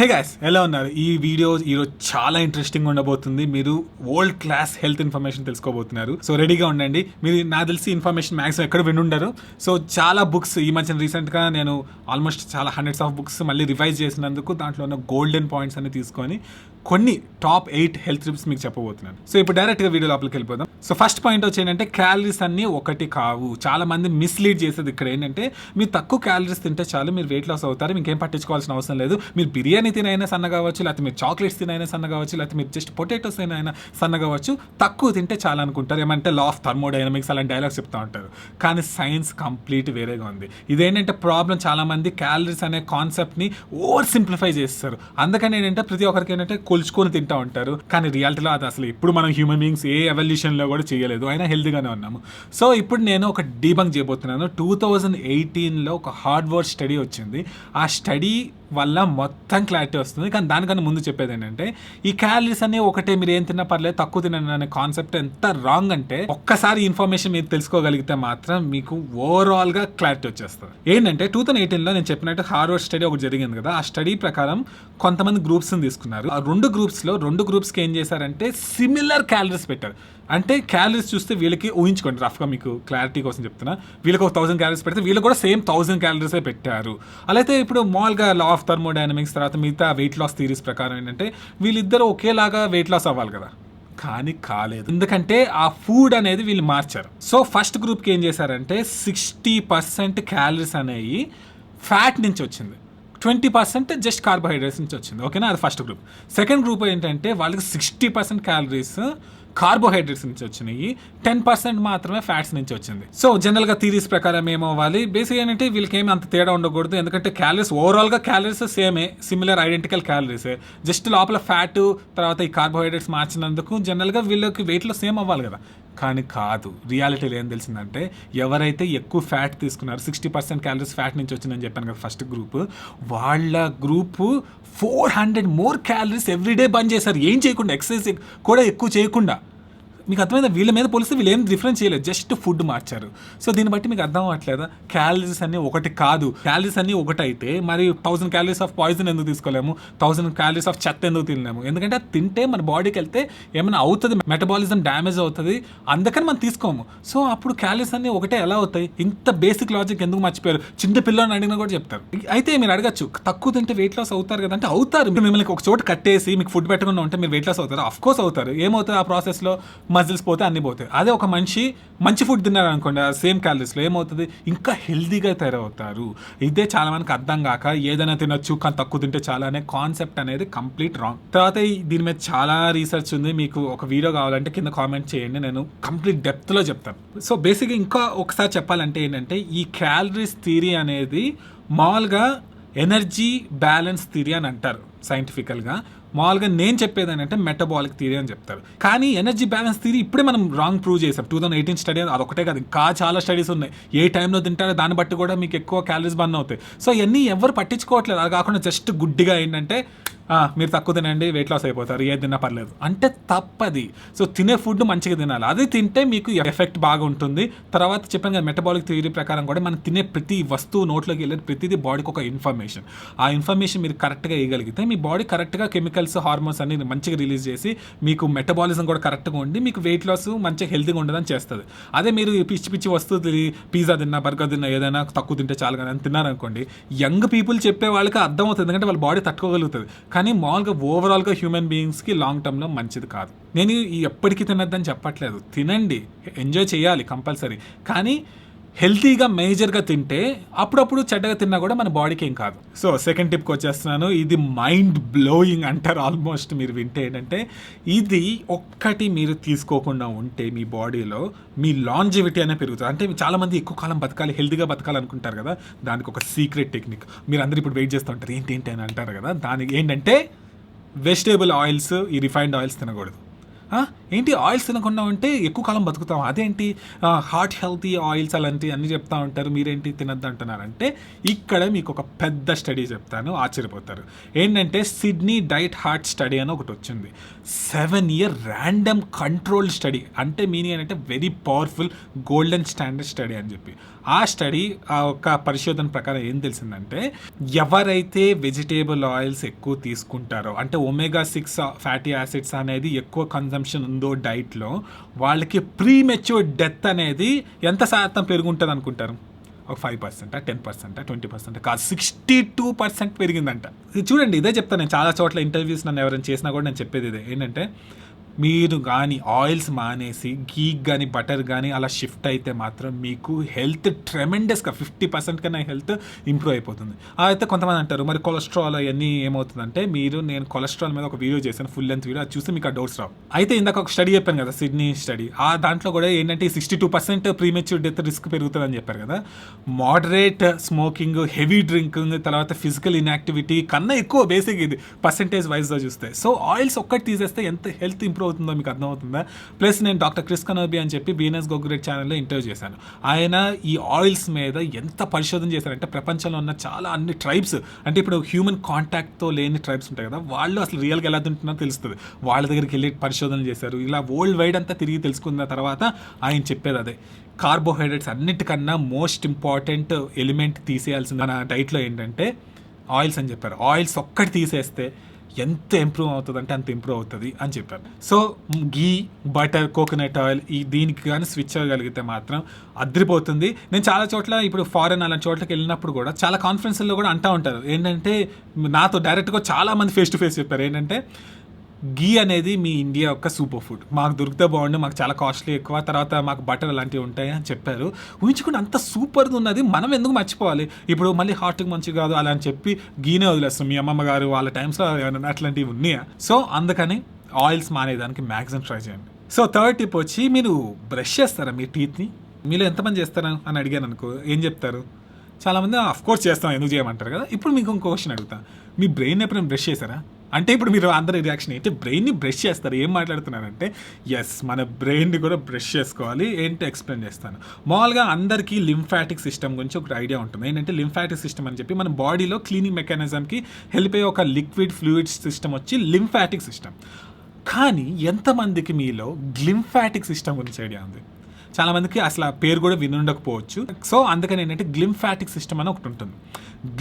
Hey guys ఎలా ఉన్నారు? ఈ వీడియో ఈరోజు చాలా ఇంట్రెస్టింగ్ ఉండబోతుంది. మీరు వరల్డ్ క్లాస్ హెల్త్ ఇన్ఫర్మేషన్ తెలుసుకోబోతున్నారు. సో రెడీగా ఉండండి. మీరు నాకు తెలిసి ఇన్ఫర్మేషన్ మ్యాక్సిమం ఎక్కడ వినుండరు. సో చాలా బుక్స్ ఈ మధ్యన రీసెంట్గా నేను ఆల్మోస్ట్ చాలా హండ్రెడ్స్ ఆఫ్ బుక్స్ మళ్ళీ రివైజ్ చేసినందుకు దాంట్లో ఉన్న గోల్డెన్ పాయింట్స్ అన్ని తీసుకొని కొన్ని టాప్ ఎయిట్ హెల్త్ టిప్స్ మీకు చెప్పబోతున్నాను. సో ఇప్పుడు డైరెక్ట్గా వీడియో లోపలికి వెళ్ళిపోదాం. సో ఫస్ట్ పాయింట్ వచ్చి ఏంటంటే క్యాలరీస్ అన్ని ఒకటి కావు. చాలా మంది మిస్లీడ్ చేసేది ఇక్కడ ఏంటంటే మీరు తక్కువ క్యాలరీస్ తింటే చాలు మీరు వెయిట్ లాస్ అవుతారు మీకు ఏం పట్టించుకోవాల్సిన అవసరం లేదు. మీరు బిర్యానీ తినైనా సన్న కావచ్చు లేకపోతే మీరు చాక్లెట్స్ తినైనా సన్న కావచ్చు లేకపోతే మీరు జస్ట్ పొటాటోస్ తినైనా సన్న కావచ్చు తక్కువ తింటే చాలా అనుకుంటారు. ఏమంటే లా ఆఫ్ థర్మోడైనమిక్స్ అలాంటి డైలాగ్స్ చెప్తా ఉంటారు. కానీ సైన్స్ కంప్లీట్ వేరేగా ఉంది. ఇదేంటంటే ప్రాబ్లం చాలా మంది క్యాలరీస్ అనే కాన్సెప్ట్ని ఓవర్ సింప్లిఫై చేస్తారు. అందుకని ఏంటంటే ప్రతి ఒక్కరికి ఏంటంటే కొలుచుకొని తింటా ఉంటారు. కానీ రియాలిటీలో అది అసలు ఇప్పుడు మనం హ్యూమన్ బీయింగ్స్ ఏ ఎవల్యూషన్లో కూడా చేయలేదు. అయినా హెల్తీగానే ఉన్నాము. సో ఇప్పుడు నేను ఒక డీబంక్ చేయబోతున్నాను. టూ థౌజండ్ ఎయిటీన్లో ఒక హార్డ్ వర్క్ స్టడీ వచ్చింది. ఆ స్టడీ వల్ల మొత్తం క్లారిటీ వస్తుంది. కానీ దానికన్నా ముందు చెప్పేది ఏంటంటే ఈ క్యాలరీస్ అన్ని ఒకటే మీరు ఏం తిన్నా పర్లేదు తక్కువ తినండి అనే కాన్సెప్ట్ ఎంత రాంగ్ అంటే ఒక్కసారి ఇన్ఫర్మేషన్ మీరు తెలుసుకోగలిగితే మాత్రం మీకు ఓవరాల్గా క్లారిటీ వచ్చేస్తుంది. ఏంటంటే టూ థౌసండ్ ఎయిటీన్లో నేను చెప్పినట్టు హార్వర్డ్ స్టడీ ఒకటి జరిగింది కదా. ఆ స్టడీ ప్రకారం కొంతమంది గ్రూప్స్ని తీసుకున్నారు. ఆ రెండు గ్రూప్స్లో రెండు గ్రూప్స్కి ఏం చేశారంటే సిమిలర్ క్యాలరీస్ పెట్టారు. అంటే క్యాలరీస్ చూస్తే వీళ్ళకి ఊహించుకోండి రఫ్గా మీకు క్లారిటీ కోసం చెప్తున్నా. వీళ్ళకి ఒక థౌసండ్ క్యాలరీస్ పెడితే వీళ్ళు కూడా సేమ్ థౌసండ్ క్యాలరీసే పెట్టారు. అలాగే ఇప్పుడు మామూలుగా లా ఆఫ్ థర్మోడైనమిక్స్ తర్వాత మిగతా వెయిట్ లాస్ థీరీస్ ప్రకారం ఏంటంటే వీళ్ళిద్దరూ ఒకేలాగా వెయిట్ లాస్ అవ్వాలి కదా. కానీ కాలేదు. ఎందుకంటే ఆ ఫుడ్ అనేది వీళ్ళు మార్చారు. సో ఫస్ట్ గ్రూప్కి ఏం చేశారంటే సిక్స్టీ పర్సెంట్ క్యాలరీస్ అనేవి ఫ్యాట్ నుంచి వచ్చింది. ట్వంటీ పర్సెంట్ జస్ట్ కార్బోహైడ్రేట్స్ నుంచి వచ్చింది. ఓకేనా? అది ఫస్ట్ గ్రూప్ సెకండ్ గ్రూప్ ఏంటంటే వాళ్ళకి సిక్స్టీ పర్సెంట్ క్యాలరీస్ కార్బోహైడ్రేట్స్ నుంచి వచ్చినాయి. టెన్ పర్సెంట్ మాత్రమే ఫ్యాట్స్ నుంచి వచ్చింది. సో జనరల్గా థీరీస్ ప్రకారం ఏమవ్వాలి? బేసిక్ ఏంటంటే వీళ్ళకి ఏమి అంత తేడా ఉండకూడదు. ఎందుకంటే క్యాలరీస్ ఓవరాల్గా క్యాలరీస్ సేమే. సిమిలర్ ఐడెంటికల్ క్యాలరీస్ జస్ట్ లోపల ఫ్యాట్ తర్వాత ఈ కార్బోహైడ్రేట్స్ మార్చినందుకు జనరల్గా వీళ్ళకి వెయిట్లో సేమ్ అవ్వాలి కదా. కానీ కాదు. రియాలిటీలో ఏం తెలిసిందంటే ఎవరైతే ఎక్కువ ఫ్యాట్ తీసుకున్నారో సిక్స్టీ పర్సెంట్ క్యాలరీస్ ఫ్యాట్ నుంచి వచ్చిందని చెప్పాను కదా ఫస్ట్ గ్రూప్. వాళ్ళ group four hundred more calories everyday బంద్ చేశారు. ఏం చేయకుండా ఎక్సర్సైజ్ కూడా ఎక్కువ చేయకుండా. మీకు అర్థమైందా? వీళ్ళ మీద పోలిస్తే వీళ్ళు ఏం డిఫరెన్స్ చేయలేదు. జస్ట్ ఫుడ్ మార్చారు. సో దీన్ని బట్టి మీకు అర్థం అవ్వట్లేదా? క్యాలరీస్ అన్ని ఒకటి కాదు. క్యాలరీస్ అన్ని ఒకటి అయితే మరి థౌసండ్ క్యాలరీస్ ఆఫ్ పాయిజన్ ఎందుకు తీసుకోలేము? థౌసండ్ క్యాలరీస్ ఆఫ్ చెత్త ఎందుకు తినలేము? ఎందుకంటే తింటే మన బాడీకి వెళ్తే ఏమైనా అవుతుంది మెటబాలిజం డ్యామేజ్ అవుతుంది. అందుకని మనం తీసుకోము. సో అప్పుడు క్యాలరీస్ అన్ని ఒకటే ఎలా అవుతాయి? ఇంత బేసిక్ లాజిక్ ఎందుకు మర్చిపోయారు? చిన్న పిల్లని అడిగినా కూడా చెప్తారు. అయితే మీరు అడగచ్చు తక్కువ తింటే వెయిట్ లాస్ అవుతారు కదా? అంటే అవుతారు. మిమ్మల్ని ఒక చోట కట్టేసి మీకు ఫుడ్ పెట్టకుండా ఉంటే మీరు వెయిట్ లాస్ అవుతారు? అఫ్ కోర్స్ అవుతారు. ఏమవుతుంది ఆ ప్రాసెస్లో మజిల్స్ పోతే అన్ని పోతాయి. అదే ఒక మనిషి మంచి ఫుడ్ తిన్నారనుకోండి సేమ్ క్యాలరీస్లో ఏమవుతుంది? ఇంకా హెల్దీగా తయారవుతారు. ఇదే చాలా మందికి అర్థం కాక ఏదైనా తినొచ్చు కానీ తక్కువ తింటే చాలా అనే కాన్సెప్ట్ అనేది కంప్లీట్ రాంగ్ తర్వాత దీని మీద చాలా రీసెర్చ్ ఉంది. మీకు ఒక వీడియో కావాలంటే కింద కామెంట్ చేయండి. నేను కంప్లీట్ డెప్త్లో చెప్తాను. సో బేసిక్గా ఇంకా ఒకసారి చెప్పాలంటే ఏంటంటే ఈ క్యాలరీస్ థియరీ అనేది మామూలుగా ఎనర్జీ బ్యాలెన్స్ థియరీ అని అంటారు సైంటిఫికల్గా మామూలుగా నేను చెప్పేది ఏంటంటే మెటబాలిక్ థియరీ అని చెప్తారు. కానీ ఎనర్జీ బ్యాలెన్స్ థియరీ ఇప్పుడే మనం రాంగ్ ప్రూవ్ చేసాం టూ థౌసండ్ ఎయిటీన్ స్టడీ అదొకటే కాదు. ఇంకా చాలా స్టడీస్ ఉన్నాయి. ఏ టైంలో తింటారో దాన్ని బట్టి కూడా మీకు ఎక్కువ క్యాలరీస్ బర్న్ అవుతాయి. సో ఇవన్నీ ఎవరు పట్టించుకోవట్లేదు. అది కాకుండా జస్ట్ గుడ్డిగా ఏంటంటే మీరు తక్కువ తినండి వెయిట్ లాస్ అయిపోతారు ఏది తిన్నా పర్లేదు. అంటే తప్పది. సో తినే ఫుడ్ మంచిగా తినాలి. అది తింటే మీకు ఎఫెక్ట్ బాగా ఉంటుంది తర్వాత చెప్పాను కదా మెటబాలిక్ థియరీ ప్రకారం కూడా మనం తినే ప్రతి వస్తువు నోట్లోకి వెళ్ళేది ప్రతిదీ బాడీకి ఒక ఇన్ఫర్మేషన్ ఆ ఇన్ఫర్మేషన్ మీరు కరెక్ట్గా ఇవ్వగలిగితే మీ బాడీ కరెక్ట్గా కెమికల్స్ హార్మోన్స్ అన్ని మంచిగా రిలీజ్ చేసి మీకు మెటబాలిజం కూడా కరెక్ట్గా ఉండి మీకు వెయిట్ లాస్ మంచిగా హెల్తీగా ఉండదని చేస్తుంది. అదే మీరు పిచ్చి పిచ్చి వస్తువు తిని పిజ్జా తిన్నా బర్గర్ తిన్నా ఏదైనా తక్కువ తింటే చాలు కానీ అని తిన్నారనుకోండి యంగ్ పీపుల్ చెప్పే వాళ్ళకి అర్థం అవుతుంది ఎందుకంటే వాళ్ళ బాడీ తట్టుకోగలుగుతుంది. కానీ మామూలుగా ఓవరాల్గా హ్యూమన్ బీయింగ్స్కి లాంగ్ టర్మ్లో మంచిది కాదు. నేను ఈ ఎప్పటికీ తినద్దని చెప్పట్లేదు. తినండి. ఎంజాయ్ చేయాలి కంపల్సరీ. కానీ హెల్తీగా మేజర్గా తింటే అప్పుడప్పుడు చెడ్డగా తిన్నా కూడా మన బాడీకి ఏం కాదు. సో సెకండ్ టిప్కి వచ్చేస్తున్నాను. ఇది మైండ్ బ్లోయింగ్ అంటారు ఆల్మోస్ట్ మీరు వింటే ఏంటంటే ఇది ఒక్కటి మీరు తీసుకోకుండా ఉంటే మీ బాడీలో మీ లాంజివిటీ అనేది పెరుగుతుంది. అంటే చాలామంది ఎక్కువ కాలం బతకాలి హెల్తీగా బతకాలి అనుకుంటారు కదా దానికి ఒక సీక్రెట్ టెక్నిక్ మీరు అందరూ ఇప్పుడు వెయిట్ చేస్తూ ఉంటారు. ఏంటి ఏంటి అని అంటారు కదా దానికి ఏంటంటే వెజిటేబుల్ ఆయిల్స్ ఈ రిఫైన్డ్ ఆయిల్స్ తినకూడదు. ఏంటి ఆయిల్స్ తినకుండా ఉంటే ఎక్కువ కాలం బతుకుతాం? అదేంటి? హార్ట్ హెల్తీ ఆయిల్స్ అలాంటివి అన్ని చెప్తా ఉంటారు. మీరేంటి తినద్దు అంటున్నారంటే ఇక్కడ మీకు ఒక పెద్ద స్టడీ చెప్తాను. ఆశ్చర్యపోతారు. ఏంటంటే సిడ్నీ డైట్ హార్ట్ స్టడీ అని ఒకటి వచ్చింది. Seven year random control study. అంటే మీనింగ్ ఏంటంటే very powerful golden standard study అని చెప్పి. ఆ స్టడీ ఆ ఒక పరిశోధన ప్రకారం ఏం తెలిసిందంటే ఎవరైతే వెజిటేబుల్ ఆయిల్స్ ఎక్కువ తీసుకుంటారో అంటే ఒమేగా సిక్స్ ఫ్యాటీ యాసిడ్స్ అనేది ఎక్కువ కన్జంప్షన్ ఉందో డైట్లో వాళ్ళకి ప్రీ మెచ్యూర్ డెత్ అనేది ఎంత శాతం పెరుగుంటుంది అనుకుంటారు? ఒక five percent ten percent twenty percent కాదు సిక్స్టీ టూ పర్సెంట్ పెరిగిందంట. ఇది చూడండి ఇదే చెప్తాను నేను. చాలా చోట్ల ఇంటర్వ్యూస్ నన్ను ఎవరైనా చేసినా కూడా నేను చెప్పేది ఇదే. ఏంటంటే మీరు కానీ ఆయిల్స్ మానేసి గీ కానీ బటర్ కానీ అలా షిఫ్ట్ అయితే మాత్రం మీకు హెల్త్ ట్రెమెండస్గా ఫిఫ్టీ పర్సెంట్ కన్నా హెల్త్ ఇంప్రూవ్ అయిపోతుంది. అయితే కొంతమంది అంటారు మరి కొలెస్ట్రాల్ అవన్నీ ఏమవుతుందంటే మీరు నేను కొలెస్ట్రాల్ మీద ఒక వీడియో చేశాను ఫుల్ లెంత్ వీడియో అది చూసి మీకు ఆ డౌట్స్ రావు. అయితే ఇందాక ఒక స్టడీ చెప్పాను కదా సిడ్నీ స్టడీ. ఆ దాంట్లో కూడా ఏంటంటే sixty two percent premature death risk పెరుగుతుందని చెప్పారు కదా. మోడరేట్ స్మోకింగ్ హెవీ డ్రింకింగ్ తర్వాత ఫిజికల్ ఇన్యాక్టివిటీ కన్నా ఎక్కువ బేసిక్ ఇది పర్సంటేజ్ వైజ్గా చూస్తే. సో ఆయిల్స్ ఒక్కటి తీసేస్తే ఎంత హెల్త్ ఇంప్రూవ్ అవుతుందో మీకు అర్థమవుతుందా? ప్లస్ నేను డాక్టర్ క్రిస్ కనోబి అని చెప్పి బీఎన్ఎస్ గోగ్రెట్ ఛానల్లో ఇంటర్వ్యూ చేశాను. ఆయన ఈ ఆయిల్స్ మీద ఎంత పరిశోధన చేశారంటే ప్రపంచంలో ఉన్న చాలా అన్ని ట్రైబ్స్ అంటే ఇప్పుడు హ్యూమన్ కాంటాక్ట్తో లేని ట్రైబ్స్ ఉంటాయి కదా వాళ్ళు అసలు రియల్గా ఎలా తింటున్నారో తెలుస్తుంది. వాళ్ళ దగ్గరికి వెళ్ళి పరిశోధన చేశారు. ఇలా వరల్డ్ వైడ్ అంతా తిరిగి తెలుసుకున్న తర్వాత ఆయన చెప్పేది అదే. కార్బోహైడ్రేట్స్ అన్నిటికన్నా మోస్ట్ ఇంపార్టెంట్ ఎలిమెంట్ తీసేయాల్సిన మన డైట్లో ఏంటంటే ఆయిల్స్ అని చెప్పారు. ఆయిల్స్ ఒక్కటి తీసేస్తే ఎంత ఇంప్రూవ్ అవుతుంది అంటే అంత ఇంప్రూవ్ అవుతుంది అని చెప్పారు. So ghee butter coconut oil ఈ దీనికి కానీ స్విచ్ అవ్వగలిగితే మాత్రం అద్రిపోతుంది. నేను చాలా చోట్ల ఇప్పుడు ఫారెన్ అలాంటి చోట్లకి వెళ్ళినప్పుడు కూడా చాలా కాన్ఫరెన్స్లో కూడా అంటూ ఉంటారు. ఏంటంటే నాతో డైరెక్ట్గా చాలా మంది ఫేస్ టు ఫేస్ చెప్పారు. ఏంటంటే గీ అనేది మీ ఇండియా యొక్క సూపర్ ఫుడ్. మాకు దొరికితే బాగుండు మాకు చాలా కాస్ట్లీ ఎక్కువ తర్వాత మాకు బటర్ అలాంటివి ఉంటాయి అని చెప్పారు. ఊహించుకుంటే అంత సూపర్ది ఉన్నది మనం ఎందుకు మర్చిపోవాలి? ఇప్పుడు మళ్ళీ హార్ట్కి మంచి కాదు అలా అని చెప్పి గీనే వదిలేస్తాం. మీ అమ్మమ్మ గారు వాళ్ళ టైమ్స్లో ఏమైనా అట్లాంటివి ఉన్నాయా? సో అందుకని ఆయిల్స్ మానేదానికి మ్యాక్సిమం ట్రై చేయండి. సో థర్డ్ టిప్ వచ్చి మీరు బ్రష్ చేస్తారా మీ టీత్ని? మీలో ఎంతమంది చేస్తారా అని అడిగాను అనుకో ఏం చెప్తారు? చాలామంది కోర్స్ చేస్తాం ఎందుకు చేయమంటారు కదా? ఇప్పుడు మీకు ఇంకో క్వశ్చన్ అడుగుతా. మీ బ్రెయిన్ ఎప్పుడైనా బ్రష్ చేశారా? అంటే ఇప్పుడు మీరు అందరి రియాక్షన్ అయితే బ్రెయిన్ని బ్రష్ చేస్తారు. ఏం మాట్లాడుతున్నారంటే ఎస్ మన బ్రెయిన్ని కూడా బ్రష్ చేసుకోవాలి. ఏంటి ఎక్స్ప్లెయిన్ చేస్తాను. మామూలుగా అందరికీ లింఫాటిక్ సిస్టమ్ గురించి ఒక ఐడియా ఉంటుంది. ఏంటంటే లింఫాటిక్ సిస్టమ్ అని చెప్పి మన బాడీలో క్లీనింగ్ మెకానిజంకి హెల్ప్ అయ్యే ఒక లిక్విడ్ ఫ్లూయిడ్ సిస్టమ్ వచ్చి లింఫాటిక్ సిస్టమ్ కానీ ఎంతమందికి మీలో గ్లింఫాటిక్ సిస్టమ్ గురించి ఐడియా ఉంది? చాలా మందికి అసలు ఆ పేరు కూడా వినుండకపోవచ్చు. సో అందుకని ఏంటంటే గ్లింఫాటిక్ సిస్టమ్ అని ఒకటి ఉంటుంది.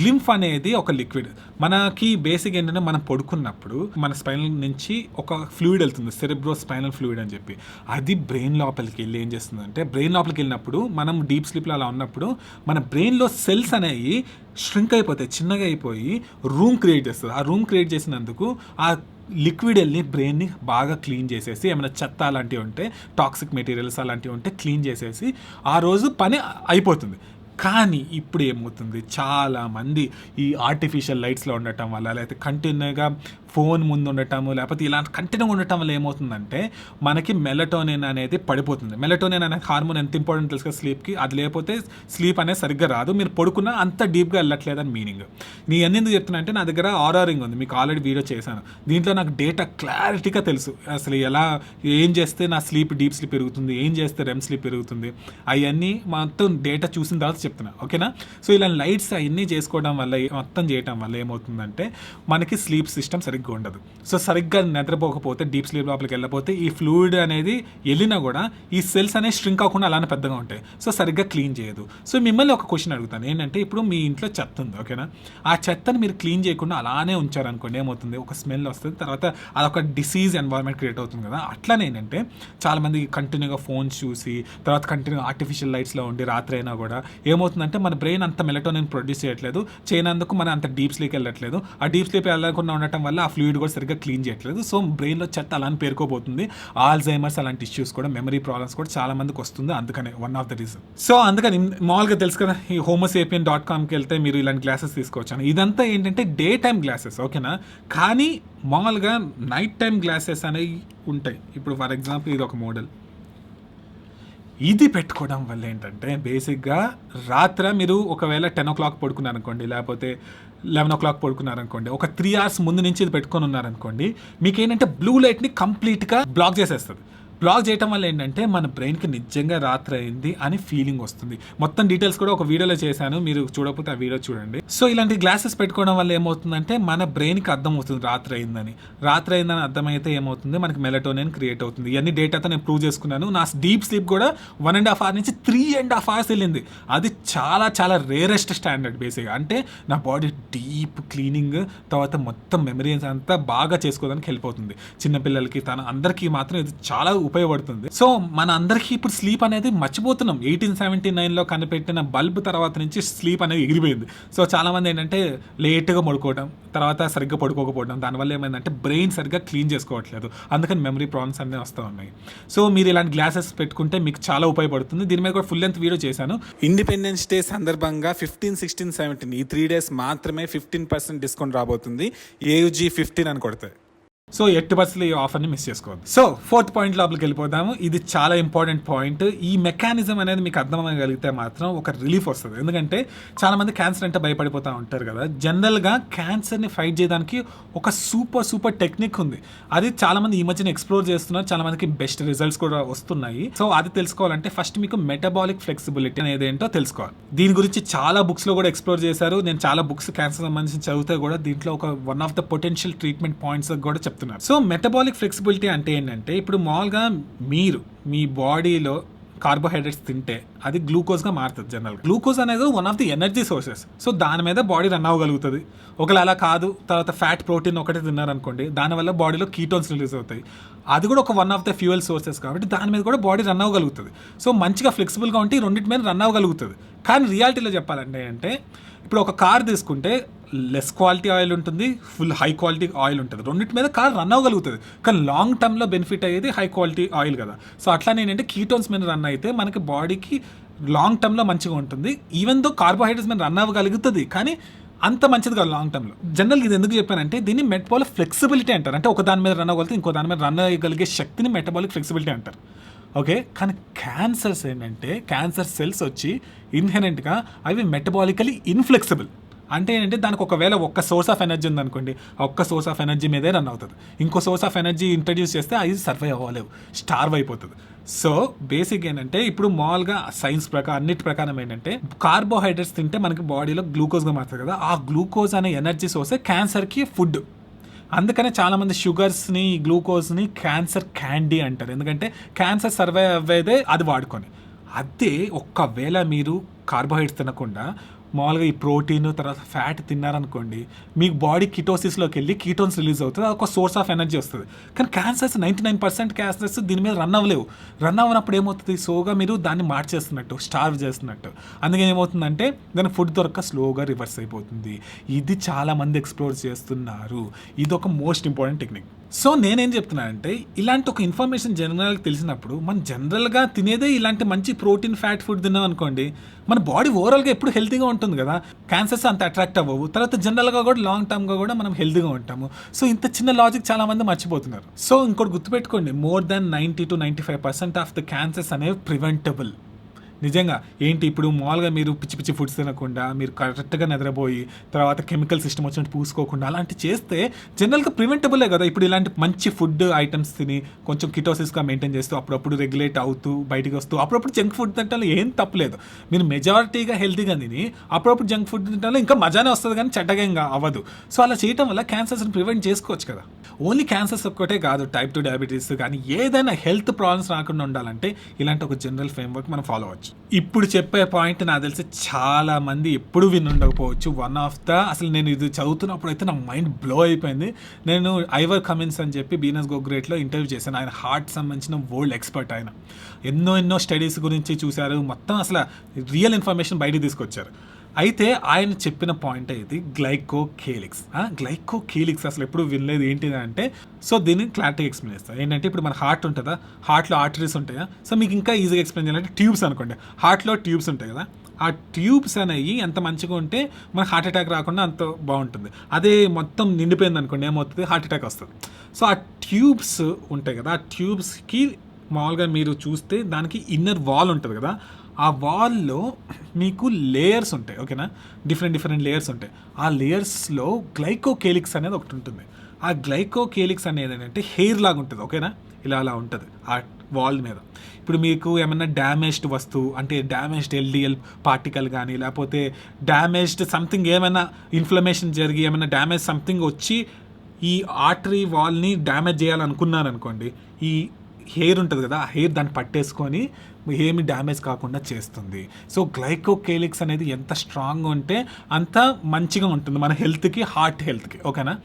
గ్లింఫ్ అనేది ఒక లిక్విడ్ మనకి బేసిక్ ఏంటంటే మనం పడుకున్నప్పుడు మన స్పైనల్ నుంచి ఒక ఫ్లూయిడ్ వెళ్తుంది. సెరెబ్రో స్పైనల్ ఫ్లూయిడ్ అని చెప్పి. అది బ్రెయిన్ లోపలికి వెళ్ళి ఏం చేస్తుందంటే బ్రెయిన్ లోపలికి వెళ్ళినప్పుడు మనం డీప్ స్లీప్లో అలా ఉన్నప్పుడు మన బ్రెయిన్లో సెల్స్ అనేవి ష్రింక్ అయిపోతాయి చిన్నగా అయిపోయి రూమ్ క్రియేట్ చేస్తుంది. ఆ రూమ్ క్రియేట్ చేసినందుకు ఆ లిక్విడ్ వెళ్ళి బ్రెయిన్ని బాగా క్లీన్ చేసేసి ఏమైనా చెత్త అలాంటివి ఉంటే టాక్సిక్ మెటీరియల్స్ అలాంటివి ఉంటే క్లీన్ చేసేసి ఆ రోజు పని అయిపోతుంది. కానీ ఇప్పుడు ఏమవుతుంది? చాలామంది ఈ ఆర్టిఫిషియల్ లైట్స్లో ఉండటం వల్ల లేకపోతే కంటిన్యూగా ఫోన్ ముందు ఉండటము లేకపోతే ఇలాంటి కంటిన్యూగా ఉండటం వల్ల ఏమవుతుందంటే మనకి మెలటోనిన్ అనేది పడిపోతుంది. మెలటోనిన్ అనే హార్మోన్ ఎంత ఇంపార్టెంట్ తెలుసు కదా స్లీప్కి? అది లేకపోతే స్లీప్ అనేది సరిగ్గా రాదు. మీరు పడుకున్నా అంత డీప్గా వెళ్ళట్లేదని మీనింగ్. నీ ఎందుకు చెప్తున్నా అంటే నా దగ్గర ఆర్ఆరింగ్ ఉంది. మీకు ఆల్రెడీ వీడియో చేశాను. దీంట్లో నాకు డేటా క్లారిటీగా తెలుసు. అసలు ఎలా ఏం చేస్తే నా స్లీప్ డీప్ స్లీప్ పెరుగుతుంది? ఏం చేస్తే రెమ్ స్లీప్ పెరుగుతుంది? అవన్నీ మొత్తం డేటా చూసిన తర్వాత చెప్తున్నా. ఓకేనా? సో ఇలా లైట్స్ అవన్నీ చేసుకోవడం వల్ల మొత్తం చేయడం వల్ల ఏమవుతుందంటే మనకి స్లీప్ సిస్టమ్ సరిగ్గా ఉండదు సో సరిగ్గా నిద్రపోకపోతే డీప్ స్లీప్ లోపలికి వెళ్ళకపోతే ఈ ఫ్లూయిడ్ అనేది వెళ్ళినా కూడా ఈ సెల్స్ అనేవి స్ట్రింక్ అవ్వకుండా అలానే పెద్దగా ఉంటాయి. సో సరిగ్గా క్లీన్ చేయదు. సో మిమ్మల్ని ఒక క్వశ్చన్ అడుగుతాను. ఏంటంటే ఇప్పుడు మీ ఇంట్లో చెత్త ఉంది ఓకేనా? ఆ చెత్తని మీరు క్లీన్ చేయకుండా అలానే ఉంచారనుకోండి ఏమవుతుంది? ఒక స్మెల్ వస్తుంది తర్వాత అదొక డిసీజ్ ఎన్వైర్న్మెంట్ క్రియేట్ అవుతుంది కదా. అట్లానే ఏంటంటే చాలామంది కంటిన్యూగా ఫోన్స్ చూసి తర్వాత కంటిన్యూ ఆర్టిఫిషియల్ లైట్స్లో ఉండి రాత్రి అయినా కూడా ఏమవుతుందంటే మన బ్రెయిన్ అంత మెలటోనిన్ ప్రొడ్యూస్ చేయట్లేదు. చేయనందుకు మనం అంత డీప్ స్లీప్ వెళ్ళట్లేదు. ఆ డీప్ స్లీప్ వెళ్ళకుండా ఉండటం వల్ల ఆ ఫ్లూయిడ్ కూడా సరిగ్గా క్లీన్ చేయట్లేదు. సో బ్రెయిన్లో చెత్త అలానే పేరుకోబోతుంది. ఆల్జైమర్స్ అలాంటి ఇష్యూస్ కూడా మెమరీ ప్రాబ్లమ్స్ కూడా చాలా మందికి వస్తుంది. అందుకనే one of the reason so అందుకని మామూలుగా తెలుసు కదా ఈ హోమోసేపియన్ డాట్ కామ్కి వెళ్తే మీరు ఇలాంటి గ్లాసెస్ తీసుకోవచ్చు ఇదంతా ఏంటంటే డే టైం గ్లాసెస్ ఓకేనా? కానీ మామూలుగా నైట్ టైం గ్లాసెస్ అనేవి ఉంటాయి. ఇప్పుడు ఫర్ ఎగ్జాంపుల్ ఇది ఒక మోడల్ ఇది పెట్టుకోవడం వల్ల ఏంటంటే బేసిక్గా రాత్ర మీరు ఒకవేళ టెన్ ఓ క్లాక్ పడుకున్నారు అనుకోండి లేకపోతే లెవెన్ ఓ క్లాక్ పడుకున్నారనుకోండి. ఒక త్రీ అవర్స్ ముందు నుంచి ఇది పెట్టుకొని ఉన్నారనుకోండి మీకు ఏంటంటే బ్లూ లైట్ని కంప్లీట్గా బ్లాక్ చేసేస్తుంది. బ్లాక్ చేయటం వల్ల ఏంటంటే మన బ్రెయిన్కి నిజంగా రాత్రి అయింది అని ఫీలింగ్ వస్తుంది. మొత్తం డీటెయిల్స్ కూడా ఒక వీడియోలో చేశాను. మీరు చూడకపోతే ఆ వీడియో చూడండి. సో ఇలాంటి గ్లాసెస్ పెట్టుకోవడం వల్ల ఏమవుతుందంటే మన బ్రెయిన్కి అర్థం అవుతుంది రాత్రి అయిందని. రాత్రి అయిందని అర్థమైతే ఏమవుతుంది? మనకి మెలటోనిన్ క్రియేట్ అవుతుంది. ఇవన్నీ డేటాతో నేను ప్రూవ్ చేసుకున్నాను. నా డీప్ స్లీప్ కూడా వన్ అండ్ హాఫ్ అవర్ నుంచి త్రీ అండ్ హాఫ్ అవర్స్ వెళ్ళింది. అది చాలా చాలా రేరెస్ట్ స్టాండర్డ్ బేసిక్గా. అంటే నా బాడీ డీప్ క్లీనింగ్ తర్వాత మొత్తం మెమరీస్ అంతా బాగా చేసుకోవడానికి హెల్ప్ అవుతుంది. చిన్నపిల్లలకి తన అందరికీ మాత్రం ఇది చాలా ఉపయోగపడుతుంది. సో మన అందరికీ ఇప్పుడు స్లీప్ అనేది మర్చిపోతున్నాం. ఎయిటీన్ సెవెంటీ నైన్లో కనిపెట్టిన బల్బ్ తర్వాత నుంచి స్లీప్ అనేది ఎగిరిపోయింది. సో చాలా మంది ఏంటంటే లేట్గా పడుకోవడం తర్వాత సరిగ్గా పడుకోకపోవడం దానివల్ల ఏమైందంటే బ్రెయిన్ సరిగ్గా క్లీన్ చేసుకోవట్లేదు. అందుకని మెమరీ ప్రాబ్లమ్స్ అన్నీ వస్తూ ఉన్నాయి. సో మీరు ఇలాంటి గ్లాసెస్ పెట్టుకుంటే మీకు చాలా ఉపయోగపడుతుంది. దీని మీద కూడా ఫుల్ లెంత్ వీడియో చేశాను. ఇండిపెండెన్స్ డే సందర్భంగా ఫిఫ్టీన్ సిక్స్టీన్ సెవెంటీన్ ఈ త్రీ డేస్ మాత్రమే ఫిఫ్టీన్ పర్సెంట్ డిస్కౌంట్ రాబోతుంది. ఏయుజీ ఫిఫ్టీన్ అని కొడతాయి సో ఎట్టి బస్సులు ఈ ఆఫర్ని మిస్ చేసుకోవద్దు. సో ఫోర్త్ పాయింట్ లోపలికి వెళ్ళిపోదాము. ఇది చాలా ఇంపార్టెంట్ పాయింట్. ఈ మెకానిజం అనేది మీకు అర్థమగలిగితే మాత్రం ఒక రిలీఫ్ వస్తుంది. ఎందుకంటే చాలామంది క్యాన్సర్ అంటే భయపడిపోతూ ఉంటారు కదా. జనరల్గా క్యాన్సర్ని ఫైట్ చేయడానికి ఒక సూపర్ సూపర్ టెక్నిక్ ఉంది. అది చాలామంది ఈ మధ్యన ఎక్స్ప్లోర్ చేస్తున్నారు. చాలా మందికి బెస్ట్ రిజల్ట్స్ కూడా వస్తున్నాయి. సో అది తెలుసుకోవాలంటే ఫస్ట్ మీకు మెటబాలిక్ ఫ్లెక్సిబిలిటీ అనేది ఏంటో తెలుసుకోవాలి. దీని గురించి చాలా బుక్స్లో కూడా ఎక్స్ప్లోర్ చేశారు. నేను చాలా బుక్స్ క్యాన్సర్ సంబంధించి చదివితే కూడా దీంట్లో ఒక one of the potential treatment points కూడా చెప్తున్నారు. సో మెటబాలిక్ ఫ్లెక్సిబిలిటీ అంటే ఏంటంటే ఇప్పుడు మామూలుగా మీరు మీ బాడీలో కార్బోహైడ్రేట్స్ తింటే అది గ్లూకోజ్గా మారుతుంది జనరల్ గ్లూకోజ్ అనేది one of the energy sources so దాని మీద బాడీ రన్ అవ్వగలుగుతుంది. ఒకవేళ అలా కాదు తర్వాత ఫ్యాట్ ప్రోటీన్ ఒకటే తిన్నారనుకోండి దానివల్ల బాడీలో కీటోన్స్ రిలీజ్ అవుతాయి. అది కూడా ఒక one of the fuel sources కాబట్టి దాని మీద కూడా బాడీ రన్ అవ్వగలుగుతుంది. సో మంచిగా ఫ్లెక్సిబుల్గా ఉంటే రెండింటి మీద రన్ అవ్వగలుగుతుంది. కానీ రియాలిటీలో చెప్పాలంటే అంటే ఇప్పుడు ఒక కార్ తీసుకుంటే లెస్ క్వాలిటీ ఆయిల్ ఉంటుంది ఫుల్ హై క్వాలిటీ ఆయిల్ ఉంటుంది. రెండింటి మీద కార్ రన్ అవ్వగలుగుతుంది. కానీ లాంగ్ టర్మ్లో బెనిఫిట్ అయ్యేది హై క్వాలిటీ ఆయిల్ కదా. సో అట్లానే ఏంటంటే కీటోన్స్ మీద రన్ అయితే మనకి బాడీకి లాంగ్ టర్మ్లో మంచిగా ఉంటుంది. ఈవెన్ దో కార్బోహైడ్రేట్స్ మీద రన్ అవ్వగలుగుతుంది కానీ అంత మంచిది కాదు లాంగ్ టర్మ్లో. జనరల్ ఇది ఎందుకు చెప్పానంటే దీన్ని మెటబాలిక్ ఫ్లెక్సిబిలిటీ అంటారు. అంటే ఒక దాని మీద రన్ అవ్వగలిగితే ఇంకో దాని మీద రన్ అయ్యగలిగే శక్తిని మెటబాలిక్ ఫ్లెక్సిబిలిటీ అంటారు. ఓకే? కానీ క్యాన్సర్స్ ఏంటంటే క్యాన్సర్ సెల్స్ వచ్చి ఇన్హెరెంట్గా అవి మెటబాలికలీ ఇన్ఫ్లెక్సిబుల్. అంటే ఏంటంటే దానికి ఒకవేళ ఒక్క సోర్స్ ఆఫ్ ఎనర్జీ ఉందనుకోండి ఒక్క సోర్స్ ఆఫ్ ఎనర్జీ మీదే రన్ అవుతుంది. ఇంకో సోర్స్ ఆఫ్ ఎనర్జీ ఇంట్రడ్యూస్ చేస్తే అది సర్వైవ్ అవ్వలేవు స్టార్వ్ అయిపోతుంది. సో బేసిక్ ఏంటంటే ఇప్పుడు మామూలుగా సైన్స్ ప్రకారం అన్నిటి ప్రకారం ఏంటంటే కార్బోహైడ్రేట్స్ తింటే మనకి బాడీలో గ్లూకోజ్గా మారుతుంది కదా ఆ గ్లూకోజ్ అనే ఎనర్జీ సోర్సే క్యాన్సర్కి ఫుడ్. అందుకనే చాలామంది షుగర్స్ని గ్లూకోజ్ని క్యాన్సర్ క్యాండీ అంటారు. ఎందుకంటే క్యాన్సర్ సర్వే అవ్వేదే అది వాడుకొని. అదే ఒక్కవేళ మీరు కార్బోహైడ్రేట్స్ తినకుండా మామూలుగా ఈ ప్రోటీన్ తర్వాత ఫ్యాట్ తిన్నారనుకోండి మీకు బాడీ కిటోసిస్లోకి వెళ్ళి కీటోన్స్ రిలీజ్ అవుతుంది అది ఒక సోర్స్ ఆఫ్ ఎనర్జీ వస్తుంది. కానీ cancers ninety nine percent cancers దీని మీద రన్ అవ్వలేవు. రన్ అవ్వనప్పుడు ఏమవుతుంది? సోగా మీరు దాన్ని మార్చేస్తున్నట్టు స్టార్వ్ చేస్తున్నట్టు. అందుకే ఏమవుతుందంటే దాని ఫుడ్ దొరక స్లోగా రివర్స్ అయిపోతుంది. ఇది చాలామంది ఎక్స్ప్లోర్ చేస్తున్నారు. ఇది ఒక మోస్ట్ ఇంపార్టెంట్ టెక్నిక్. సో నేనేం చెప్తున్నానంటే ఇలాంటి ఒక ఇన్ఫర్మేషన్ జనరల్గా తెలిసినప్పుడు మనం జనరల్గా తినేదే ఇలాంటి మంచి ప్రోటీన్ ఫ్యాట్ ఫుడ్ తిన్నాం అనుకోండి మన బాడీ ఓవరాల్గా ఎప్పుడు హెల్తీగా ఉంటుంది కదా. క్యాన్సర్స్ అంత అట్రాక్ట్ అవ్వవు. తర్వాత జనరల్గా కూడా లాంగ్ టర్మ్గా కూడా మనం హెల్తీగా ఉంటాము. సో ఇంత చిన్న లాజిక్ చాలా మంది మర్చిపోతున్నారు. సో ఇంకోటి గుర్తుపెట్టుకోండి more than ninety two ninety five percent of the cancers అనేవి ప్రివెంటబుల్. నిజంగా ఏంటి ఇప్పుడు మామూలుగా మీరు పిచ్చి పిచ్చి ఫుడ్స్ తినకుండా మీరు కరెక్ట్గా నిద్రపోయి తర్వాత కెమికల్ సిస్టమ్ వచ్చినట్టు పూసుకోకుండా అలాంటి చేస్తే జనరల్గా ప్రివెంటబులే కదా. ఇప్పుడు ఇలాంటి మంచి ఫుడ్ ఐటమ్స్ తిని కొంచెం కిటోసిస్గా మెయింటైన్ చేస్తూ అప్పుడప్పుడు రెగ్యులేట్ అవుతూ బయటికి వస్తూ అప్పుడప్పుడు జంక్ ఫుడ్ తింటాలో ఏం తప్పలేదు మీరు మెజారిటీగా హెల్తీగా తిని అప్పుడప్పుడు జంక్ ఫుడ్ తింటాలో ఇంకా మజానే వస్తుంది కానీ చెడ్డగా ఇంకా అవ్వదు. సో అలా చేయటం వల్ల క్యాన్సర్స్ని ప్రివెంట్ చేసుకోవచ్చు కదా. ఓన్లీ క్యాన్సర్స్ ఒక్కటే కాదు టైప్ టూ డయాబెటీస్ కానీ ఏదైనా హెల్త్ ప్రాబ్లమ్స్ రాకుండా ఉండాలంటే ఇలాంటి ఒక జనరల్ ఫ్రేమ్వర్క్ మనం ఫాలో అవ్వచ్చు ఇప్పుడు చెప్పే పాయింట్ నాకు తెలిసి చాలా మంది ఎప్పుడు వినుండకపోవచ్చు. వన్ ఆఫ్ ద అసలు నేను ఇది చదువుతున్నప్పుడు అయితే నా మైండ్ బ్లో అయిపోయింది. నేను ఐవర్ కమిన్స్ అని చెప్పి బీనస్ గోగ్రేట్లో ఇంటర్వ్యూ చేశాను. ఆయన హార్ట్ సంబంధించిన వరల్డ్ ఎక్స్పర్ట్ ఆయన. ఎన్నో ఎన్నో స్టడీస్ గురించి చూశారు. మొత్తం అసలు రియల్ ఇన్ఫర్మేషన్ బయటికి తీసుకొచ్చారు. అయితే ఆయన చెప్పిన పాయింట్ ఇది గ్లైకో కేలిక్స్ గ్లైకో కేలిక్స్ అసలు ఎప్పుడు వినలేదు ఏంటిది అంటే సో దీన్ని క్లారిటీ ఎక్స్ప్లెయిన్ చేస్తాను ఏంటంటే ఇప్పుడు మన హార్ట్ ఉంటుందా? హార్ట్లో ఆర్టరీస్ ఉంటాయా? సో మీకు ఇంకా ఈజీగా ఎక్స్ప్లెయిన్ చేయాలంటే ట్యూబ్స్ అనుకోండి. హార్ట్లో ట్యూబ్స్ ఉంటాయి కదా? ఆ ట్యూబ్స్ అనేవి ఎంత మంచిగా ఉంటే మన హార్ట్ అటాక్ రాకుండా అంత బాగుంటుంది. అదే మొత్తం నిండిపోయింది అనుకోండి ఏమవుతుంది? హార్ట్ అటాక్ వస్తుంది. సో ఆ ట్యూబ్స్ ఉంటాయి కదా? ఆ ట్యూబ్స్కి మామూలుగా మీరు చూస్తే దానికి ఇన్నర్ వాల్ ఉంటుంది కదా? ఆ వాల్లో మీకు లేయర్స్ ఉంటాయి ఓకేనా? డిఫరెంట్ డిఫరెంట్ లేయర్స్ ఉంటాయి. ఆ లేయర్స్లో గ్లైకోకేలిక్స్ అనేది ఒకటి ఉంటుంది. ఆ గ్లైకోకేలిక్స్ అనేది ఏంటంటే హెయిర్ లాగా ఉంటుంది ఓకేనా? ఇలా అలా ఉంటుంది ఆ వాల్ మీద. ఇప్పుడు మీకు ఏమైనా డ్యామేజ్డ్ వస్తువు అంటే డ్యామేజ్డ్ ఎల్డిఎల్ పార్టికల్ కానీ లేకపోతే డ్యామేజ్డ్ సంథింగ్ ఏమైనా ఇన్ఫ్లమేషన్ జరిగి ఏమైనా డ్యామేజ్ సంథింగ్ వచ్చి ఈ ఆర్టరీ వాల్ని డ్యామేజ్ చేయాలనుకున్నారనుకోండి ఈ హెయిర్ ఉంటుంది కదా ఆ హెయిర్ దాన్ని పట్టేసుకొని ఏమి డ్యామేజ్ కాకుండా చేస్తుంది. సో గ్లైకోకేలిక్స్ అనేది ఎంత స్ట్రాంగ్ ఉంటే అంత మంచిగా ఉంటుంది మన హెల్త్కి హార్ట్ హెల్త్కి. ఓకేనా?